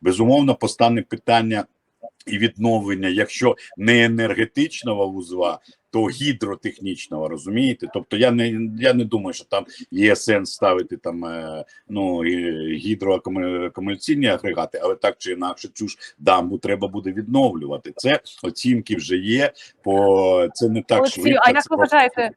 Безумовно, постане питання і відновлення, якщо не енергетичного вузла, то гідротехнічного, розумієте? Тобто я не я не думаю, що там є сенс ставити там е, ну гідроакумуляційні агрегати, але так чи інакше цю ж дамбу треба буде відновлювати. Це оцінки вже є, по це не так Олексію, швидко. а як ви вважаєте,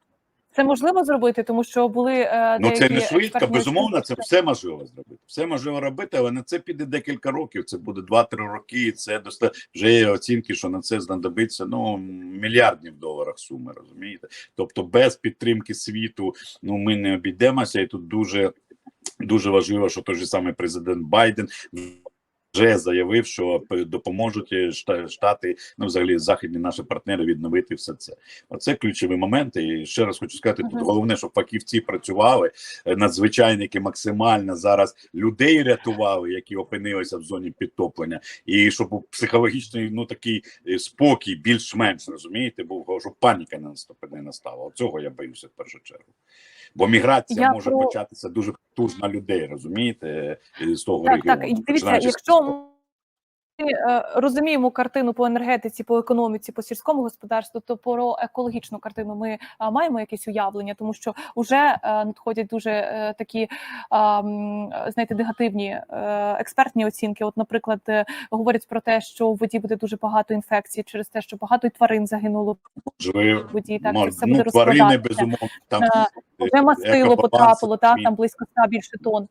це можливо зробити? Тому що були е, Ну це не швидко, безумовно, це все можливо зробити. Все можливо робити, але на це піде декілька років. Це буде 2-3 роки. І це доста... вже є оцінки, що на це знадобиться ну мільярдів доларах суми. Розумієте? Тобто, без підтримки світу ну ми не обійдемося, і тут дуже дуже важливо, що той же самий президент Байден. Вже заявив, що допоможуть е, штати, ну взагалі західні наші партнери відновити все це. Оце ключові моменти. І ще раз хочу сказати: тут головне, щоб фахівці працювали, е, надзвичайники максимально зараз людей рятували, які опинилися в зоні підтоплення, і щоб психологічний ну такий е, спокій, більш-менш розумієте, був щоб паніка не наступи не настала. Оцього я боюся в першу чергу. Бо міграція Я може про- початися дуже потужна людей, розумієте, е, з того Так, так, регіону. і дивіться, якщо розуміємо картину по енергетиці, по економіці, по сільському господарству, то про екологічну картину ми маємо якесь уявлення, тому що вже е, надходять дуже е, такі знаєте, негативні е, експертні оцінки. От, наприклад, е, говорять про те, що у воді буде дуже багато інфекцій через те, що багато й тварин загинуло в воді. Так, це все ну, буде тварини, безумовно, там Е, Вже мастило потрапило, так, там близько 100 більше тонн.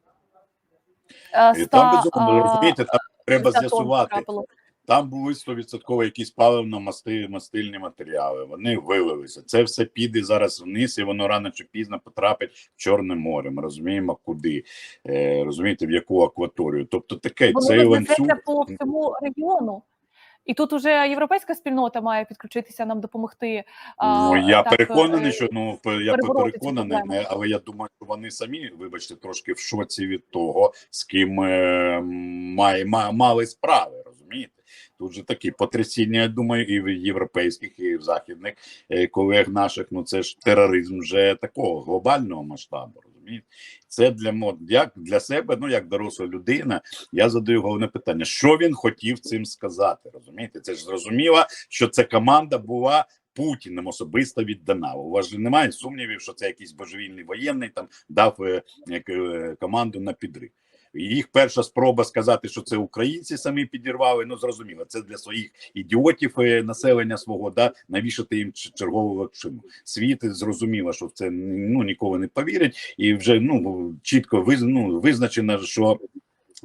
Е, І 100, там безумовно, розумієте, там треба з'ясувати. Там були 100% якісь паливно-мастильні матеріали. Вони вилилися. Це все піде зараз вниз, і воно рано чи пізно потрапить в Чорне море. Ми розуміємо, куди е, розумієте, в яку акваторію. Тобто таке Воно цей ланцюг. по всьому регіону. І тут уже європейська спільнота має підключитися нам допомогти. Ну я так, переконаний, е, що ну я переконаний, не, але я думаю, що вони самі, вибачте, трошки в шоці від того, з ким е, має ма- мали справи. Розумієте? Тут же такі потрясіння, я думаю, і в європейських, і в західних е, колег наших. Ну це ж тероризм вже такого глобального масштабу. Розумієте? Це для мод як для себе, ну як доросла людина. Я задаю головне питання: що він хотів цим сказати? Розумієте? Це ж зрозуміло, що ця команда була Путіним особисто віддана. У вас же немає сумнівів, що це якийсь божевільний воєнний там дав е, е, команду на підрив. Їх перша спроба сказати, що це українці самі підірвали. Ну зрозуміло, це для своїх ідіотів е, населення свого да навішати їм чергову вакцину. Світ зрозуміло, що в це ну ніколи не повірять, і вже ну чітко виз, ну, визначено, що.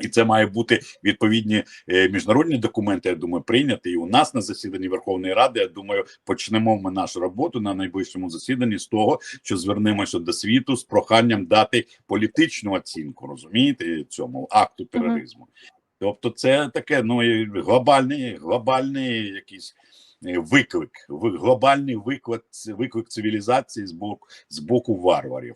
І це має бути відповідні е, міжнародні документи. Я думаю, прийняти і у нас на засіданні Верховної Ради. Я думаю, почнемо ми нашу роботу на найближчому засіданні з того, що звернемося до світу з проханням дати політичну оцінку, розумієте, цьому акту тероризму. Тобто, це таке ну глобальний, глобальний якийсь е, виклик, ви- глобальний виклик, виклик цивілізації з боку з боку варварів.